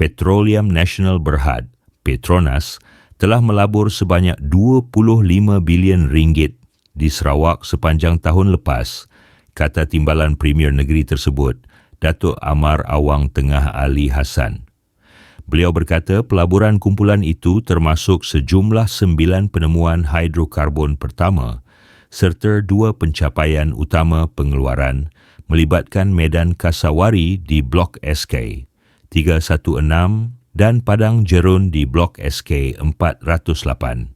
Petroleum Nasional Berhad, Petronas, telah melabur sebanyak 25 bilion ringgit di Sarawak sepanjang tahun lepas, kata timbalan Premier Negeri tersebut, Datuk Amar Awang Tengah Ali Hassan. Beliau berkata pelaburan kumpulan itu termasuk sejumlah sembilan penemuan hidrokarbon pertama serta dua pencapaian utama pengeluaran melibatkan medan Kasawari di Blok SK 316 dan Padang Jerun di Blok SK 408.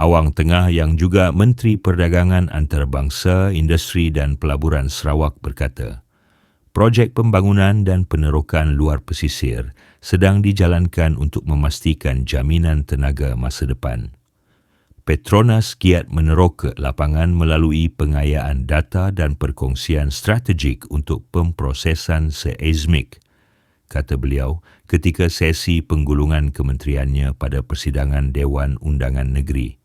Awang Tengah yang juga Menteri Perdagangan Antarabangsa, Industri dan Pelaburan Sarawak berkata, projek pembangunan dan penerokan luar pesisir sedang dijalankan untuk memastikan jaminan tenaga masa depan. Petronas giat meneroka lapangan melalui pengayaan data dan perkongsian strategik untuk pemprosesan seismik kata beliau ketika sesi penggulungan kementeriannya pada persidangan Dewan Undangan Negeri.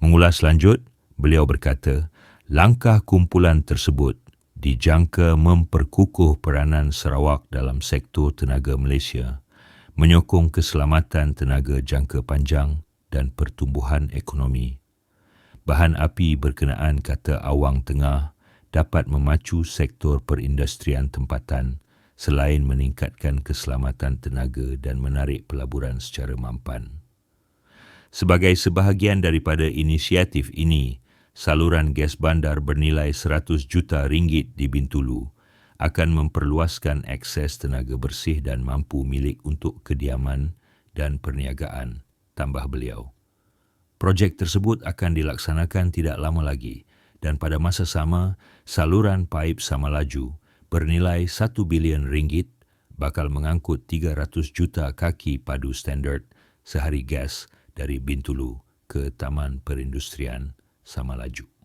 Mengulas lanjut, beliau berkata, langkah kumpulan tersebut dijangka memperkukuh peranan Sarawak dalam sektor tenaga Malaysia, menyokong keselamatan tenaga jangka panjang dan pertumbuhan ekonomi. Bahan api berkenaan kata awang tengah dapat memacu sektor perindustrian tempatan selain meningkatkan keselamatan tenaga dan menarik pelaburan secara mampan. Sebagai sebahagian daripada inisiatif ini, saluran gas bandar bernilai 100 juta ringgit di Bintulu akan memperluaskan akses tenaga bersih dan mampu milik untuk kediaman dan perniagaan, tambah beliau. Projek tersebut akan dilaksanakan tidak lama lagi dan pada masa sama, saluran paip sama laju bernilai 1 bilion ringgit bakal mengangkut 300 juta kaki padu standard sehari gas dari Bintulu ke Taman Perindustrian Samalaju.